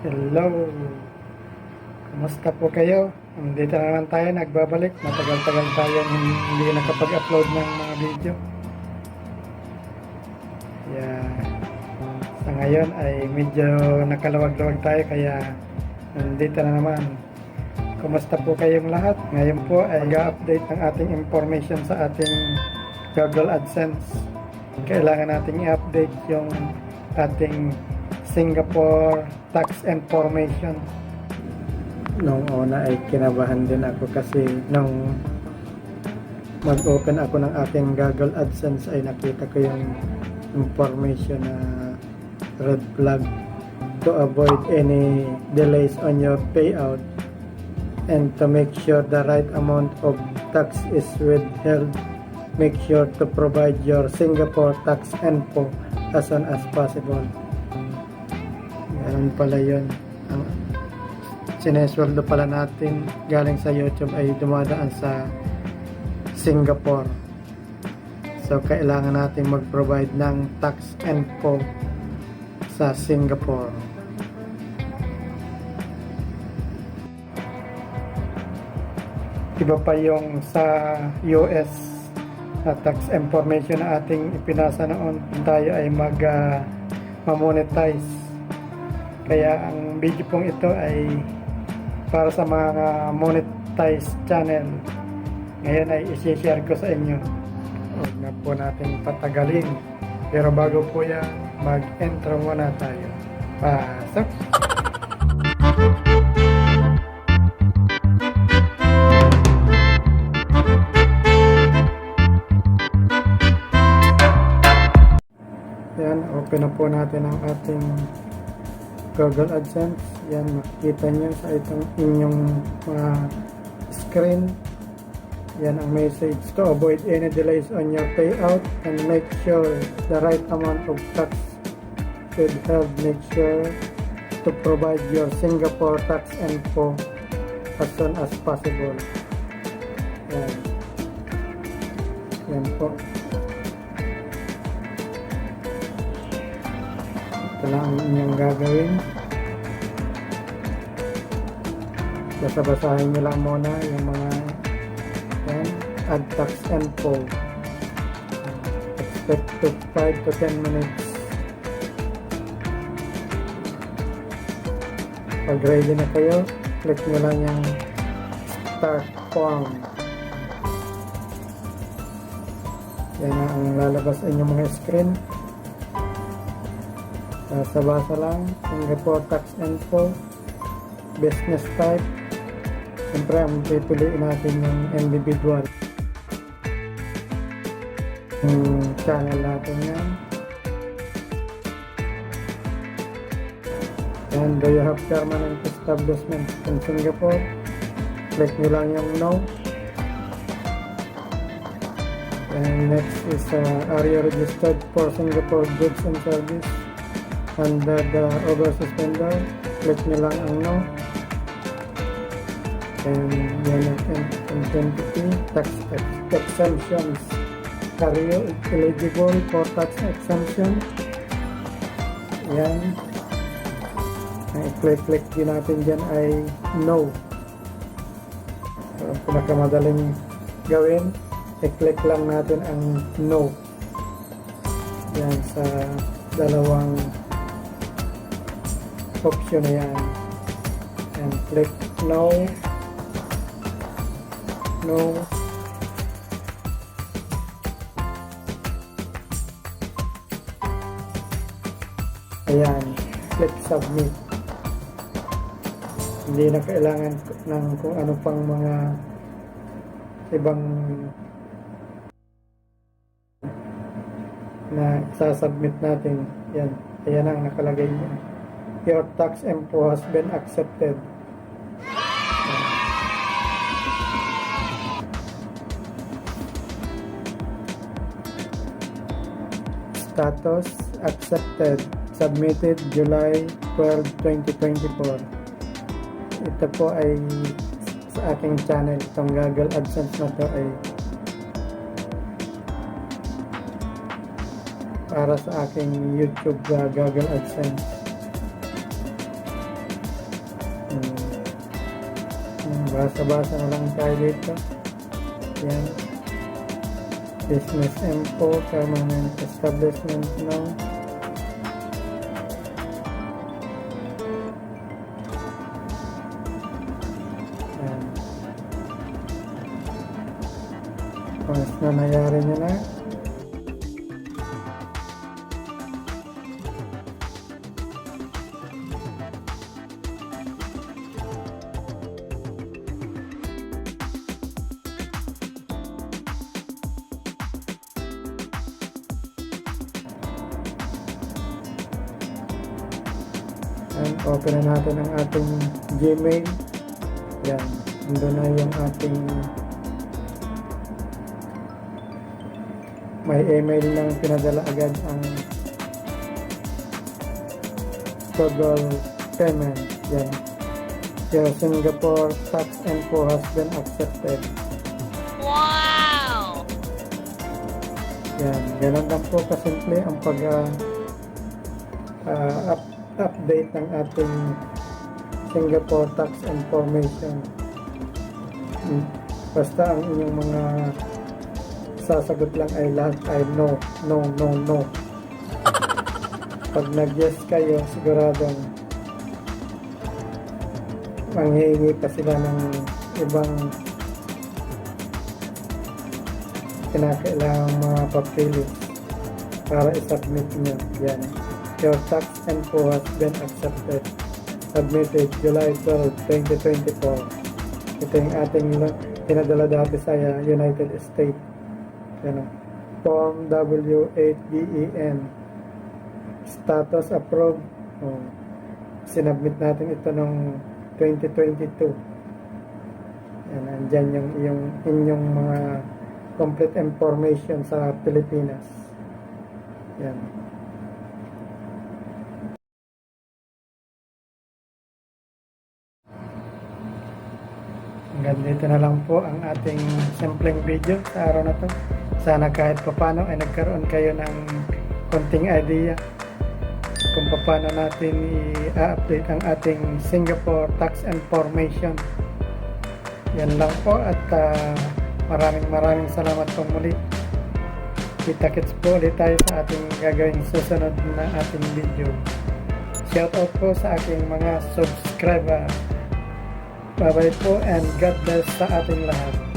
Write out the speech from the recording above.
Hello. Kumusta po kayo? Dito na naman tayo, nagbabalik. Matagal-tagal tayo hindi nakapag-upload ng mga video. Yeah. Sa ngayon ay medyo nakalawag-lawag tayo kaya nandito na naman. Kumusta po kayong lahat? Ngayon po ay mag-update ng ating information sa ating Google AdSense. Kailangan nating i-update yung ating Singapore tax information. Nung una ay kinabahan din ako kasi nung mag-open ako ng aking Google AdSense ay nakita ko yung information na red flag to avoid any delays on your payout and to make sure the right amount of tax is withheld make sure to provide your Singapore tax info as soon as possible Ganun pala yun. Ang sinesweldo pala natin galing sa YouTube ay dumadaan sa Singapore. So, kailangan natin mag-provide ng tax info sa Singapore. Iba pa yung sa US na tax information na ating ipinasa noon. Tayo ay mag ah, ma-monetize kaya ang video pong ito ay para sa mga monetized channel. Ngayon ay isi-share ko sa inyo. Huwag na po natin patagalin. Pero bago po yan, mag-intro muna tayo. Pasok! Yan, open na po natin ang ating Google AdSense. Yan, makikita nyo sa itong inyong mga screen. Yan ang message to avoid any delays on your payout and make sure the right amount of tax should help make sure to provide your Singapore tax info as soon as possible. Yan. Yan po. Ito lang ang inyong gagawin. Basa-basahin nyo lang muna yung mga yan, add tax info. Expect to 5 to 10 minutes. Pag ready na kayo, click nyo lang yung start form. Yan ang lalabas inyong mga screen. Basa-basa lang. Singapore Tax Info. Business type. Siyempre, ang pipiliin natin yung individual. Yung channel natin yan. And do you have permanent establishment in Singapore? Click nyo lang yung no. And next is, uh, are you registered for Singapore Goods and Service? Under the overseas vendor click nyo lang ang no. And yan ang identity tax ex- exemptions. Are you eligible for tax exemption. Yan. Ang i-click-click din natin dyan ay no. So, pinakamadaling gawin i-click lang natin ang no. Yan sa dalawang option na yan. And click no. No. Ayan. Click submit. Hindi na kailangan ng kung ano pang mga ibang na sasubmit natin. Yan. Ayan ang nakalagay niya your tax info has been accepted. Status accepted. Submitted July 12, 2024. Ito po ay sa aking channel. Itong Google AdSense na to ay para sa aking YouTube uh, Google AdSense. Basa-basa na lang tayo dito. Yan. Business info, permanent establishment now. Yan. Once na nangyari nyo na, Yan, open na natin ang ating Gmail. Yan, nandun na yung ating may email nang pinadala agad ang Google payment. Yan. Your Singapore tax info has been accepted. Wow! Yan, ganun lang po kasimple ang pag ah, up, update ng ating Singapore tax information. Hmm. Basta ang inyong mga sasagot lang ay lahat ay no, no, no, no. Pag nag-yes kayo, siguradong manghihingi pa sila ng ibang kinakailangang mga papilis para i-submit nyo. Yan. Your tax info has been accepted. Submitted July 12, 2024. Ito yung ating la- pinadala dati sa uh, United States. Yan o. Form W8DEN. E Status approved. Oh. Sinubmit natin ito noong 2022. Yan, andyan yung, yung inyong mga complete information sa Pilipinas. Yan. Hanggang dito na lang po ang ating simpleng video sa araw na to. Sana kahit papano ay nagkaroon kayo ng konting idea kung paano natin i-update ang ating Singapore tax information. Yan lang po at ah, maraming maraming salamat po muli. Kita-kits po ulit tayo sa ating gagawing susunod na ating video. Shoutout po sa aking mga subscriber. Bye-bye po and God bless sa ating lahat.